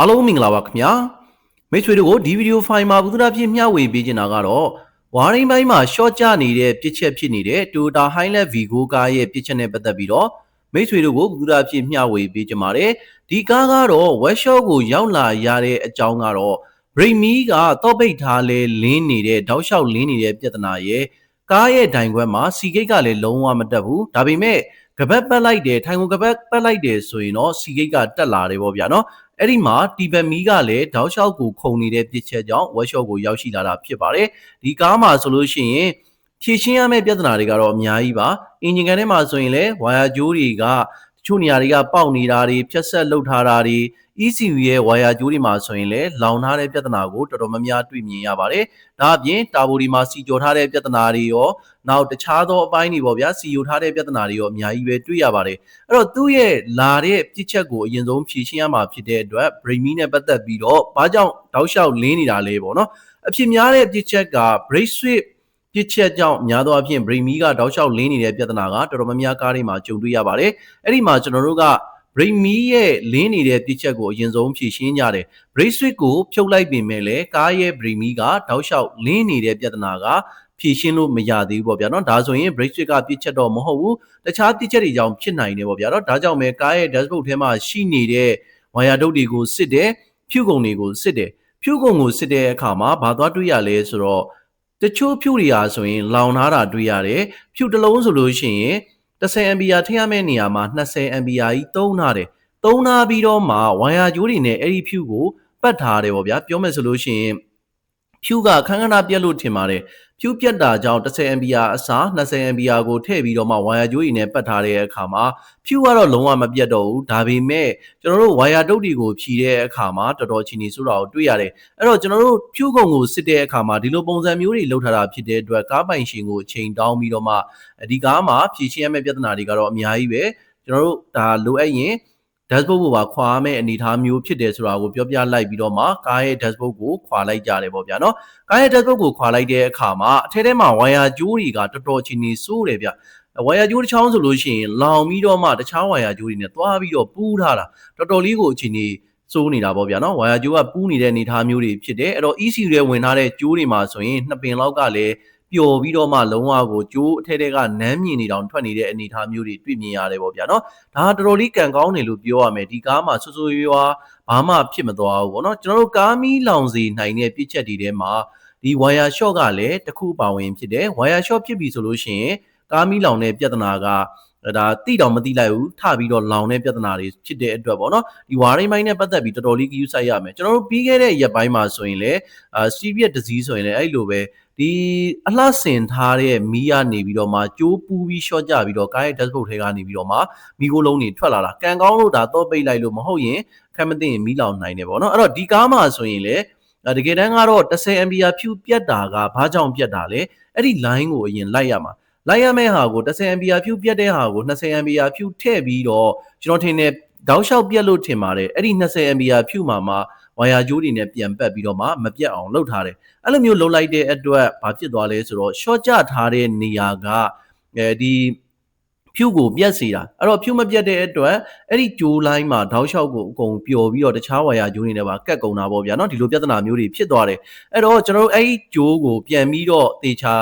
အားလုံးမင်္ဂလာပါခင်ဗျာမိတ်ဆွေတို့ကိုဒီဗီဒီယိုဖိုင်မှာဘုဒ္ဓဖြစ်မျှဝေပေးချင်တာကတော့ဝါရင်းပိုင်းမှာ short ကျနေတဲ့ပြစ်ချက်ဖြစ်နေတဲ့ Toyota Hilux Vigo ကားရဲ့ပြစ်ချက်နဲ့ပတ်သက်ပြီးတော့မိတ်ဆွေတို့ကိုဘုဒ္ဓဖြစ်မျှဝေပေးချင်ပါတယ်ဒီကားကတော့ workshop ကိုရောက်လာရတဲ့အကြောင်းကတော့ brake me ကတော့ပိတ်ထားလဲလင်းနေတဲ့တောက်လျှောက်လင်းနေတဲ့ပြဿနာရဲ့ကားရဲ့ဒိုင်ခွက်မှာစီဂိတ်ကလည်းလုံးဝမတက်ဘူးဒါပေမဲ့ကပတ်ပတ်လိုက်တယ်ထိုင်ကုန်ကပတ်ပတ်လိုက်တယ်ဆိုရင်တော့စီဂိတ်ကတက်လာတယ်ပေါ့ဗျာနော် အဲ့ဒီမှာတီဘက်မီကလည်းတောက်လျှောက်ကိုခုံနေတဲ့ပြစ်ချက်ကြောင့် workshop ကိုရောက်ရှိလာတာဖြစ်ပါတယ်ဒီကားမှာဆိုလို့ရှိရင်ဖြည့်ရှင်းရမယ့်ပြဿနာတွေကတော့အများကြီးပါအင်ဂျင်ကန်ထဲမှာဆိုရင်လည်းဝါယာကြိုးတွေက တချို့နေရာတွေကပေါက်နေတာတွေဖြတ်ဆက်လှုပ်ထားတာတွေ ECU ရဲ့ဝါယာကြိုးတွေမှာဆိုရင်လည်းလောင်ထားတဲ့ပြဿနာကိုတော်တော်များများတွေ့မြင်ရပါတယ်။ဒါအပြင်တာဘိုဒီမှာစီကြော်ထားတဲ့ပြဿနာတွေရောနောက်တခြားသောအပိုင်းတွေပေါ့ဗျာစီယိုထားတဲ့ပြဿနာတွေရောအများကြီးပဲတွေ့ရပါတယ်။အဲ့တော့သူ့ရဲ့လာတဲ့ပြစ်ချက်ကိုအရင်ဆုံးဖြေရှင်းရမှာဖြစ်တဲ့အတွက် Brainy နဲ့ပတ်သက်ပြီးတော့ဘာကြောင့်တောက်လျှောက်လင်းနေတာလဲပေါ့နော်။အဖြစ်များတဲ့ပြစ်ချက်က brake sweep ပြစ်ချက်ကြောင့်များသောအားဖြင့် Brainy ကတောက်လျှောက်လင်းနေတဲ့ပြဿနာကတော်တော်များများကားတွေမှာကြုံတွေ့ရပါတယ်။အဲ့ဒီမှာကျွန်တော်တို့က brake me ရဲ့လင်းနေတဲ့ပြစ်ချက်ကိုအရင်ဆုံးဖြည့်ရှင်းကြတယ် brake switch ကိုဖြုတ်လိုက်ပြင်မဲ့လည်းကားရဲ့ brake me ကတောက်လျှောက်လင်းနေတဲ့ပြဿနာကဖြည့်ရှင်းလို့မရသေးဘူးပေါ့ဗျာနော်ဒါဆိုရင် brake switch ကပြစ်ချက်တော့မဟုတ်ဘူးတခြားပြစ်ချက်တွေကြောင့်ဖြစ်နိုင်တယ်ပေါ့ဗျာနော်ဒါကြောင့်ပဲကားရဲ့ dashboard ထဲမှာရှိနေတဲ့ဝါယာဒုတ်တွေကိုစစ်တယ်ဖြူကုံတွေကိုစစ်တယ်ဖြူကုံကိုစစ်တဲ့အခါမှာဘာသွားတွေ့ရလဲဆိုတော့ တချို့ဖြူတွေဟာဆိုရင် လောင်ထားတာတွေ့ရတယ်ဖြူတစ်လုံးဆိုလို့ရှိရင်10 ampere ထည့်ရမယ့်နေရာမှာ20 ampere ကြီးသုံးထားတယ်သုံးထားပြီးတော့မှဝိုင်ယာကြိုးတွေနဲ့အဲ့ဒီဖြူကိုပတ်ထားတယ်ပေါ့ဗျာပြောမယ်ဆိုလို့ရှိရင် ဖြူကခန်းခဏပြက်လို့ထင်ပါတယ်ဖြူပြက်တာကြောင့် 10 ampere အစား 20 ampere ကိုထည့်ပြီးတော့မှဝိုင်ယာကြိုးတွေနဲ့ပတ်ထားတဲ့အခါမှာဖြူကတော့လုံးဝမပြတ်တော့ဘူးဒါပေမဲ့ကျွန်တော်တို့ဝိုင်ယာတုတ်တွေကိုဖြီးတဲ့အခါမှာတော်တော်ချီနေဆိုတာကိုတွေ့ရတယ်အဲ့တော့ကျွန်တော်တို့ဖြူကုံကိုစစ်တဲ့အခါမှာဒီလိုပုံစံမျိုးတွေလောက်ထားတာဖြစ်တဲ့အတွက်ကားပိုင်ရှင်ကိုချိန်တောင်းပြီးတော့မှဒီကားမှာဖြည့်ရှင်းရမယ့်ပြဿနာတွေကတော့အများကြီးပဲကျွန်တော်တို့ဒါလိုအပ်ရင် dashboard ကိုပါခွာမဲ့အနေအထားမျိုးဖြစ်တယ်ဆိုတာကိုပြောပြလိုက်ပြီးတော့မှကားရဲ့ dashboard ကိုခွာလိုက်ကြတယ်ပေါ့ဗျာနော်ကားရဲ့ dashboard ကိုခွာလိုက်တဲ့အခါမှာအထဲထဲမှာ wire ကြိုးတွေကတော်တော်ချင်းနေစိုးတယ်ဗျဝါယာကြိုးတစ်ချောင်းဆိုလို့ရှိရင်လောင်ပြီးတော့မှတခြားဝါယာကြိုးတွေနဲ့သွားပြီးတော့ပူးထားတာတော်တော်လေးကိုအချိန်ကြီးစိုးနေတာပေါ့ဗျာနော်ဝါယာကြိုးကပူးနေတဲ့အနေအထားမျိုးတွေဖြစ်တယ်အဲ့တော့ ECU ရဲ့ဝင်ထားတဲ့ကြိုးတွေမှာဆိုရင်နှစ်ပင်လောက်ကလည်း ပျော်ပြီးတော့မှလုံးဝကိုကြိုးအထဲထဲကနမ်းမြင်နေတောင်ထွက်နေတဲ့အနေအထားမျိုးတွေတွေ့မြင်ရတယ်ပေါ့ဗျာနော်ဒါတော်တော်လေးကံကောင်းတယ်လို့ပြောရမယ်ဒီကားမှာဆွဆွရွာဘာမှဖြစ်မသွားဘူးပေါ့နော်ကျွန်တော်တို့ကားမီးလောင်စီနိုင်တဲ့ပြစ်ချက်တွေထဲမှာဒီ wire short ကလည်းတစ်ခုပါဝင်ဖြစ်တယ် wire short ဖြစ်ပြီဆိုလို့ရှိရင်ကားမီးလောင်တဲ့ပြဿနာကဒါတိတောင်မတိလိုက်ဘူးထပြီးတော့လောင်တဲ့ပြဿနာတွေဖြစ်တဲ့အတွက်ပေါ့နော်ဒီဝါရိမိုင်းနဲ့ပတ်သက်ပြီးတော်တော်လေးကြည့်ဆိုင်ရမယ်ကျွန်တော်တို့ပြီးခဲ့တဲ့ရက်ပိုင်းမှာဆိုရင်လည်းအာ serious disease ဆိုရင်လည်းအဲ့လိုပဲ ဒီအလှဆင်ထားတဲ့မီးကနေပြီးတော့မှကြိုးပူးပြီးရှော့ကြပြီးတော့ကားရဲ့ dashboard ထဲကနေပြီးတော့မှမီးကိုလုံးတွေထွက်လာတာကံကောင်းလို့ဒါတော့ပိတ်လိုက်လို့မဟုတ်ရင်ခက်မသိရင်မီးလောင်နိုင်တယ်ပေါ့နော်အဲ့တော့ဒီကားမှာဆိုရင်လည်းတကယ်တမ်းကတော့10 ampere ဖြူပြတ်တာကဘာကြောင့်ပြတ်တာလဲအဲ့ဒီ line ကိုအရင်လိုက်ရမှာလိုက်ရမယ့်ဟာကို10 ampere ဖြူပြတ်တဲ့ဟာကို20 ampere ဖြူထည့်ပြီးတော့ကျွန်တော်ထင်တယ်တောက်လျှောက်ပြတ်လို့ထင်ပါတယ်အဲ့ဒီ20 ampere ဖြူမှာမှ ဝါယာကြိုးတွေနဲ့ပြန်ပတ်ပြီးတော့မှမပြတ်အောင်လုပ်ထားတယ်အဲ့လိုမျိုးလုပ်လိုက်တဲ့အတွက်ဘာဖြစ်သွားလဲဆိုတော့ short ချထားတဲ့နေရာကအဲဒီဖြူကိုပြက်စီတာအဲ့တော့ဖြူမပြက်တဲ့အတွက်အဲ့ဒီဂျိုးလိုင်းမှာထောက်လျှောက်ကိုအကုန်ပျော်ပြီးတော့တခြားဝါယာဂျိုးတွေနဲ့ပါကတ်ကုန်တာပေါ့ဗျာနော်ဒီလိုပြဿနာမျိုးတွေဖြစ်သွားတယ်အဲ့တော့ကျွန်တော်တို့အဲ့ဒီဂျိုးကိုပြန်ပြီးတော့တေချာ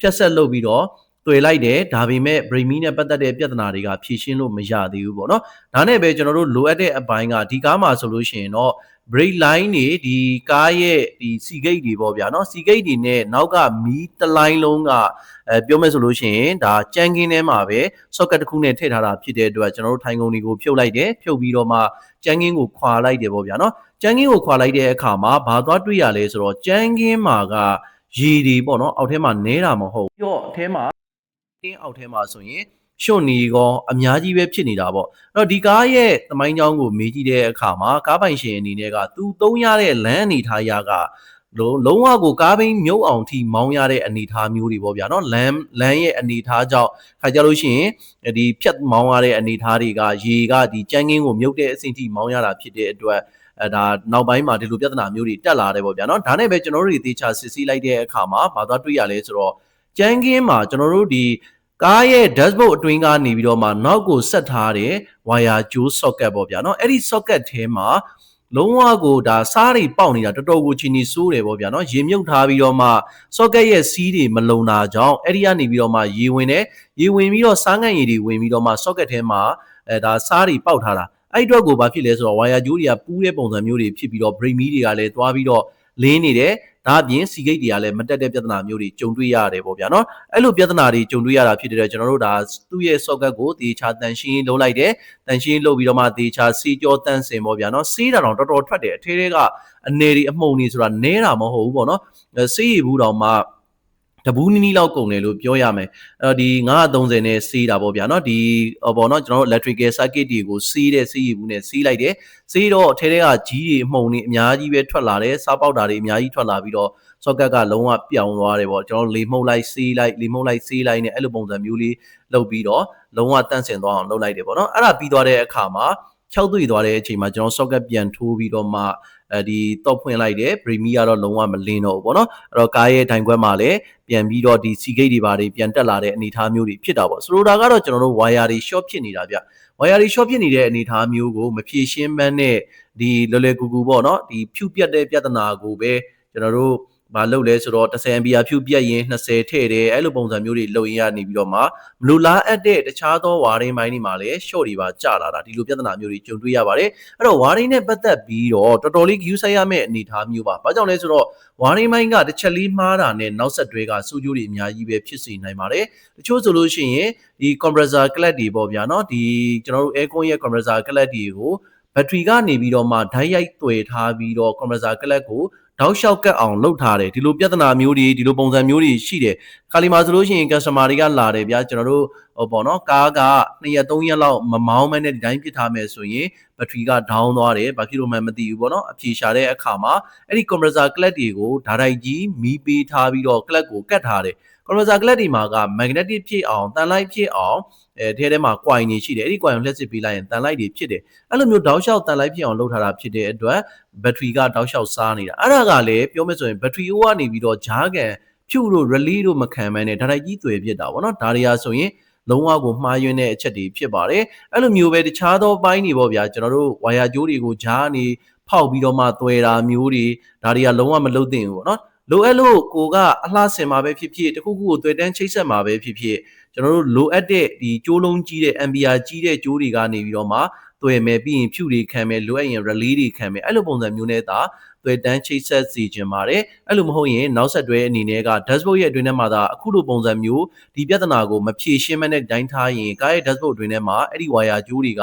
ဖြတ်ဆက်လုပ်ပြီးတော့ တွေ့လိုက်တယ်ဒါပေမဲ့ brainy နဲ့ပတ်သက်တဲ့ပြဿနာတွေကဖြေရှင်းလို့မရသေးဘူးပေါ့နော်ဒါနဲ့ပဲကျွန်တော်တို့လိုအပ်တဲ့အပိုင်းကဒီကားမှာဆိုလို့ရှိရင်တော့ brake line တွေဒီကားရဲ့ဒီ C gate တွေပေါ့ဗျာနော် C gate တွေနဲ့နောက်ကမီးတလိုင်းလုံးကအဲပြောမယ်ဆိုလို့ရှိရင်ဒါကြမ်းကင်းထဲမှာပဲ socket တစ်ခုနဲ့ထည့်ထားတာဖြစ်တဲ့အတွက်ကျွန်တော်တို့ထိုင်ကုန်တွေကိုဖြုတ်လိုက်တယ်ဖြုတ်ပြီးတော့မှကြမ်းကင်းကိုခွာလိုက်တယ်ပေါ့ဗျာနော်ကြမ်းကင်းကိုခွာလိုက်တဲ့အခါမှာဘာသွားတွေ့ရလဲဆိုတော့ကြမ်းကင်းမှာကရေတွေပေါ့နော်အောက်ထဲမှာနဲတာမဟုတ်ဘူးပြော့အထဲမှာ တင်းအောက်ထဲမှာဆိုရင်ရှွန့်နေကောအများကြီးပဲဖြစ်နေတာပေါ့အဲ့တော့ဒီကားရဲ့သမိုင်းကြောင်းကိုမေးကြည့်တဲ့အခါမှာကားပိုင်ရှင်အနေနဲ့ကသူသုံးရတဲ့လမ်းအနေထားရကလုံးလုံးဝကိုကားဘင်းမြုပ်အောင်ထိမောင်းရတဲ့အနေထားမျိုးတွေပေါ့ဗျာနော်လမ်းလမ်းရဲ့အနေထားကြောင့်ခါကြလို့ရှိရင်ဒီဖြတ်မောင်းရတဲ့အနေထားတွေကရေကဒီကြမ်းကင်းကိုမြုပ်တဲ့အဆင့်ထိမောင်းရတာဖြစ်တဲ့အတွက်အဲဒါနောက်ပိုင်းမှာဒီလိုပြဿနာမျိုးတွေတက်လာတယ်ပေါ့ဗျာနော်ဒါနဲ့ပဲကျွန်တော်တို့တွေတေချာစစ်ဆေးလိုက်တဲ့အခါမှာဘာသာတွေ့ရလဲဆိုတော့ကြမ်းကင်းမှာကျွန်တော်တို့ဒီ ကားရဲ့ dashboard အတွင်းကနေပြီးတော့မှနောက်ကိုဆက်ထားတဲ့ wire ကြိုး socket ပေါ့ဗျာနော်အဲ့ဒီ socket ထဲမှာလုံးဝကိုဒါစားတွေပေါက်နေတာတော်တော်ကိုချီနီဆိုးတယ်ပေါ့ဗျာနော်ရေမြုပ်ထားပြီးတော့မှ socket ရဲ့စီးတွေမလုံတာကြောင့်အဲ့ဒီကနေပြီးတော့မှရေဝင်တယ်ရေဝင်ပြီးတော့စားငံ့ရည်တွေဝင်ပြီးတော့မှ socket ထဲမှာအဲဒါစားတွေပေါက်ထားတာအဲ့အတွက်ကိုဘာဖြစ်လဲဆိုတော့ wire ကြိုးတွေကပူးတဲ့ပုံစံမျိုးတွေဖြစ်ပြီးတော့ brake မီးတွေကလည်းသွားပြီးတော့လင်းနေတယ် ဒါအပြင်စီဂိတ်တွေကလည်းမတက်တဲ့ပြဿနာမျိုးတွေကြုံတွေ့ရတယ်ပေါ့ဗျာနော်အဲ့လိုပြဿနာတွေကြုံတွေ့ရတာဖြစ်တဲ့အတွက်ကျွန်တော်တို့ဒါသူ့ရဲ့ socket ကိုတေချာတန်ရှင်းလုပ်လိုက်တယ်တန်ရှင်းလုပ်ပြီးတော့မှတေချာစီကြောတန်းစင်ပေါ့ဗျာနော်စီးတာတော့တော်တော်ထွက်တယ်အထဲထဲကအနေတွေအမှုန်တွေဆိုတာနဲတာမဟုတ်ဘူးပေါ့နော်စီးရဘူးတော့မှ တဘူးနီးနီးလောက်ကုန်တယ်လို့ပြောရမယ်အဲ့ဒီ930နဲ့စီးတာပေါ့ဗျာနော်ဒီပေါ့နော်ကျွန်တော်တို့ electrical circuit တွေကိုစီးတဲ့စီးရည်ဘူးနဲ့စီးလိုက်တယ်စီးတော့အထဲထဲကဂျီးတွေအမှုန်တွေအများကြီးပဲထွက်လာတယ်စားပေါက်တာတွေအများကြီးထွက်လာပြီးတော့ socket ကလုံးဝပြောင်းသွားတယ်ပေါ့ကျွန်တော်လေမှုတ်လိုက်စီးလိုက်လေမှုတ်လိုက်စီးလိုက်နဲ့အဲ့လိုပုံစံမျိုးလေးလုပ်ပြီးတော့လုံးဝတန့်စင်သွားအောင်လုပ်လိုက်တယ်ပေါ့နော်အဲ့ဒါပြီးသွားတဲ့အခါမှာဖြောက်သွေ့သွားတဲ့အချိန်မှာကျွန်တော် socket ပြန်ထိုးပြီးတော့မှ အဲဒီတော့ဖွင့်လိုက်တယ် Bremi ကတော့လုံးဝမလင်းတော့ဘူးပေါ့နော်အဲ့တော့ကားရဲ့တိုင်ခွက်မှာလည်းပြန်ပြီးတော့ဒီ C gate တွေပါတွေပြန်တက်လာတဲ့အနေအထားမျိုးတွေဖြစ်တာပေါ့ဆိုလိုတာကတော့ကျွန်တော်တို့ wire တွေ short ဖြစ်နေတာဗျ wire တွေ short ဖြစ်နေတဲ့အနေအထားမျိုးကိုမဖြေရှင်းမှန်းနဲ့ဒီလွယ်လွယ်ကူကူပေါ့နော်ဒီဖြူပြတ်တဲ့ပြဿနာကိုပဲကျွန်တော်တို့ မလုပ်လဲဆိုတော့10 ampere ဖြူပြက်ရင်20ထည့်တယ်အဲ့လိုပုံစံမျိုးတွေလုပ်ရင်းရနေပြီးတော့မှမလိုလားအပ်တဲ့တခြားသောဝါရင်းပိုင်းတွေမှာလည်း short တွေပါကျလာတာဒီလိုပြဿနာမျိုးတွေကြုံတွေ့ရပါတယ်အဲ့တော့ဝါရင်းနဲ့ပတ်သက်ပြီးတော့တော်တော်လေး view ဆိုင်ရမယ့်အနေအထားမျိုးပါဘာကြောင့်လဲဆိုတော့ဝါရင်းပိုင်းကတစ်ချက်လေးမှားတာနဲ့နောက်ဆက်တွဲကစူးကျိုးတွေအများကြီးပဲဖြစ်စေနိုင်ပါတယ်တချို့ဆိုလို့ရှိရင်ဒီ compressor clutch တွေပေါ့ဗျာเนาะဒီကျွန်တော်တို့ aircon ရဲ့ compressor clutch တွေကိုဘက်ထရီကနေပြီးတော့မှဓာတ်ရိုက်တွေ့ထားပြီးတော့ compressor clutch ကို တောက်လျှောက်ကတ်အောင်လုပ်ထားတယ်ဒီလိုပြဿနာမျိုးတွေဒီလိုပုံစံမျိုးတွေရှိတယ်ခါလီမှာဆိုလို့ရှိရင် customer တွေကလာတယ်ဗျာကျွန်တော်တို့ဟိုပေါ့နော်ကားက2ရက်3ရက်လောက်မမောင်းမဲနဲ့ဒီတိုင်းပြစ်ထားမယ်ဆိုရင်ဘက်ထရီက down သွားတယ်ဘာဖြစ်လို့မှမသိဘူးပေါ့နော်အဖြေရှာတဲ့အခါမှာအဲ့ဒီ compressor clutch တွေကိုဓာတ်ရိုက်ကြီးမီးပေးထားပြီးတော့ clutch ကိုကတ်ထားတယ် compressor clutch ဒီမှာက magnetic ဖြစ်အောင်တန်လိုက်ဖြစ်အောင် အဲထဲထဲမှာ coin တွေရှိတယ်အဲ့ဒီ coin ကိုလှည့်စစ်ပေးလိုက်ရင်တန်လိုက်တွေဖြစ်တယ်အဲ့လိုမျိုးတောက်လျှောက်တန်လိုက်ဖြစ်အောင်လုပ်ထားတာဖြစ်တဲ့အတွက်ဘက်ထရီကတောက်လျှောက်စားနေတာအဲ့ဒါကလည်းပြောမယ်ဆိုရင်ဘက်ထရီအိုးကနေပြီးတော့ဂျားကန်ဖြူတို့ relay တို့မခံမန်းနဲ့ဒါတိုက်ကြီးသွယ်ဖြစ်တာဗောနော်ဒါတွေဟာဆိုရင်လုံးဝကိုမှားယွင်းတဲ့အချက်တွေဖြစ်ပါတယ်အဲ့လိုမျိုးပဲတခြားသောပိုင်းတွေပေါ့ဗျာကျွန်တော်တို့ဝါယာကြိုးတွေကိုဂျားနေဖောက်ပြီးတော့မှသွယ်တာမျိုးတွေဒါတွေကလုံးဝမလုပ်သင့်ဘူးဗောနော်လိုအပ်လို့ကိုကအလှဆင်မှာပဲဖြစ်ဖြစ်တခုခုကိုတွေ့တန်းချိတ်ဆက်မှာပဲဖြစ်ဖြစ် ကျွန်တော်တို့လိုအပ်တဲ့ဒီကြိုးလုံးကြီးတဲ့ ampere ကြီးတဲ့ကြိုးတွေကနေပြီးတော့မှတွေ့မယ်ပြီးရင်ဖြူတွေခံမယ်လိုအပ်ရင် relay တွေခံမယ်အဲ့လိုပုံစံမျိုးနဲ့သာတွေ့တန်းချိတ်ဆက်စီခြင်းပါတယ်အဲ့လိုမဟုတ်ရင်နောက်ဆက်တွဲအနေနဲ့က dashboard ရဲ့အတွင်းထဲမှာသာအခုလိုပုံစံမျိုးဒီပြဿနာကိုမဖြေရှင်းမနဲ့တိုင်းထားရင်ကားရဲ့ dashboard အတွင်းထဲမှာအဲ့ဒီ wire ကြိုးတွေက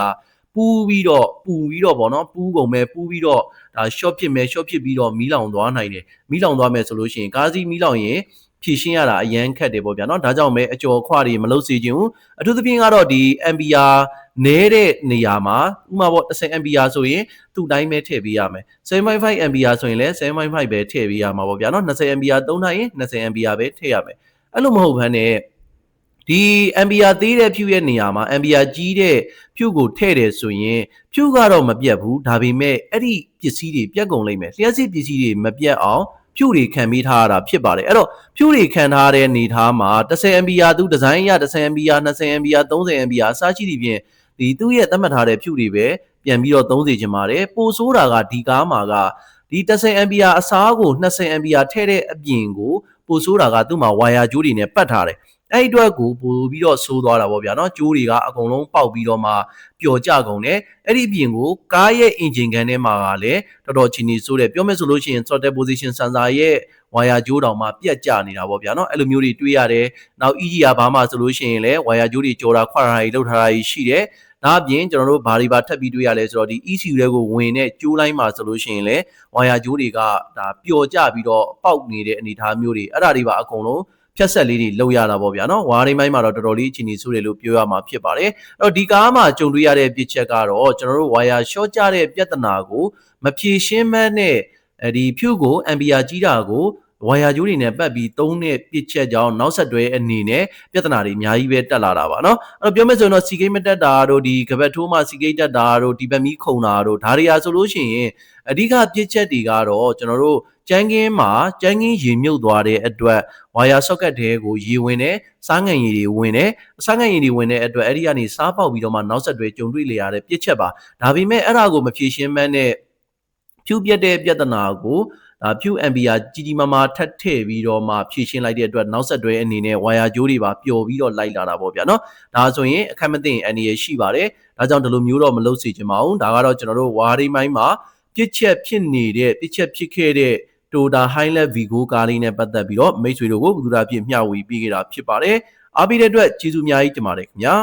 ပူးပြီးတော့ပူပြီးတော့ဗောနော်ပူးကုန်မဲ့ပူးပြီးတော့ဒါ short ဖြစ်မဲ့ short ဖြစ်ပြီးတော့မီးလောင်သွားနိုင်တယ်မီးလောင်သွားမယ်ဆိုလို့ရှိရင်ကားစီးမီးလောင်ရင် ဖြည့်ရှင်းရတာအရန်ခက်တယ်ပေါ့ဗျာเนาะဒါကြောင့်ပဲအကျော်ခွတွေမလုပ်စေချင်ဘူးအထူးသဖြင့်ကတော့ဒီ MBR နဲတဲ့နေရာမှာဥမာပေါ့10 MBR ဆိုရင်သူ့တိုင်းပဲထည့်ပေးရမယ်7.5 MBR ဆိုရင်လည်း7.5ပဲထည့်ပေးရမှာပေါ့ဗျာเนาะ20 MBR သုံးထားရင်20 MBR ပဲထည့်ရမယ်အဲ့လိုမဟုတ်ဘဲနဲ့ဒီ MBR သေးတဲ့ဖြူရဲ့နေရာမှာ MBR ကြီးတဲ့ဖြူကိုထည့်တယ်ဆိုရင်ဖြူကတော့မပြတ်ဘူးဒါပေမဲ့အဲ့ဒီပစ္စည်းတွေပြတ်ကုန်လိမ့်မယ်လျှက်စစ်ပစ္စည်းတွေမပြတ်အောင် ဖြူတွေခံပြီးထားရတာဖြစ်ပါတယ်အဲ့တော့ဖြူတွေခံထားတဲ့နေသားမှာ 10 MBR သူဒီဇိုင်းရ 10 MBR 20 MBR 30 MBR အစားရှိသဖြင့်ဒီသူ့ရဲ့သတ်မှတ်ထားတဲ့ဖြူတွေပဲပြန်ပြီးတော့သုံးစေချင်ပါတယ်ပိုဆိုးတာကဒီကားမှာကဒီ10 MBR အစားကို20 MBR ထည့်တဲ့အပြင်ကိုပိုဆိုးတာကသူ့မှာဝါယာကြိုးတွေနဲ့ပတ်ထားတယ် အဲ့အတွက်ကိုပို့ပြီးတော့ဆိုးသွားတာပေါ့ဗျာနော်ကျိုးတွေကအကုန်လုံးပေါက်ပြီးတော့မှပျော်ကျကုန်တယ်အဲ့ဒီအပြင်ကိုကားရဲ့ engine ကန်ထဲမှာကလည်းတော်တော်ချီနေဆိုးတယ်ပြောမယ်ဆိုလို့ရှိရင် throttle position sensor ရဲ့ဝါယာကြိုးတောင်မှပြက်ကျနေတာပေါ့ဗျာနော်အဲ့လိုမျိုးတွေတွေ့ရတယ်နောက် EG ကဘာမှဆိုလို့ရှိရင်လည်းဝါယာကြိုးတွေကြော်တာခွာတာတွေလောက်ထားတာတွေရှိတယ်ဒါအပြင်ကျွန်တော်တို့ဘာတွေပါထပ်ပြီးတွေ့ရလဲဆိုတော့ဒီ ECU တွေကိုဝင်တဲ့ကြိုးလိုက်မှာဆိုလို့ရှိရင်လည်းဝါယာကြိုးတွေကဒါပျော်ကျပြီးတော့ပေါက်နေတဲ့အနေအထားမျိုးတွေအဲ့ဒါတွေပါအကုန်လုံး ဖြတ်ဆက်လေးတွေလောက်ရတာပေါ့ဗျာနော်ဝါရင်းပိုင်းမှာတော့တော်တော်လေးအခြေအနေဆိုးတယ်လို့ပြောရမှာဖြစ်ပါတယ်အဲ့တော့ဒီကားမှာကြုံတွေ့ရတဲ့ပြစ်ချက်ကတော့ကျွန်တော်တို့ဝါယာရှော့ကျတဲ့ပြဿနာကိုမဖြေရှင်းမနဲ့အဲဒီဖြူကို ampere ကြီးတာကိုဝါယာကြိုးတွေနဲ့ပတ်ပြီးသုံးတဲ့ပြစ်ချက်ကြောင့်နောက်ဆက်တွဲအနေနဲ့ပြဿနာတွေအများကြီးပဲတက်လာတာပါเนาะအဲ့တော့ပြောမယ်ဆိုရင်တော့စီကိတ်မတက်တာတို့ဒီကပတ်ထိုးမှစီကိတ်တက်တာတို့ဒီဘက်မီးခုံတာတို့ဒါတွေဟာဆိုလို့ရှိရင်အဓိကပြစ်ချက်တွေကတော့ကျွန်တော်တို့ ကျန်းကင်းမှာကျန်းကင်းရေမြုပ်သွားတဲ့အတွက်ဝါယာ socket တွေကိုရေဝင်တယ်စားငံရည်တွေဝင်တယ်စားငံရည်တွေဝင်တဲ့အတွက်အဲ့ဒီကနေစားပေါက်ပြီးတော့မှနောက်ဆက်တွဲကြုံတွေ့လေရတဲ့ပြစ်ချက်ပါဒါပေမဲ့အဲ့ဒါကိုမဖြေရှင်းမန်းနဲ့ဖြူပြက်တဲ့ပြဿနာကိုဒါဖြူ MBR ကြီးကြီးမားမားထပ်ထည့်ပြီးတော့မှဖြည့်ရှင်းလိုက်တဲ့အတွက်နောက်ဆက်တွဲအနေနဲ့ဝါယာကြိုးတွေပါပျော်ပြီးတော့လိုက်လာတာပေါ့ဗျာနော်ဒါဆိုရင်အခက်မသိရင်အနေရရှိပါတယ်ဒါကြောင့်ဒီလိုမျိုးတော့မလုပ်စေချင်ပါဘူးဒါကတော့ကျွန်တော်တို့ဝါရိမိုင်းမှာပြစ်ချက်ဖြစ်နေတဲ့ပြစ်ချက်ဖြစ်ခဲ့တဲ့ Toyota Hilux Vigo ကားလေးနဲ့ပတ်သက်ပြီးတော့မိတ်ဆွေတို့ကိုဘုရားပြည့်မျှဝေပေးခဲ့တာဖြစ်ပါတယ်အားပေးတဲ့အတွက်ကျေးဇူးအများကြီးတင်ပါတယ်ခင်ဗျာ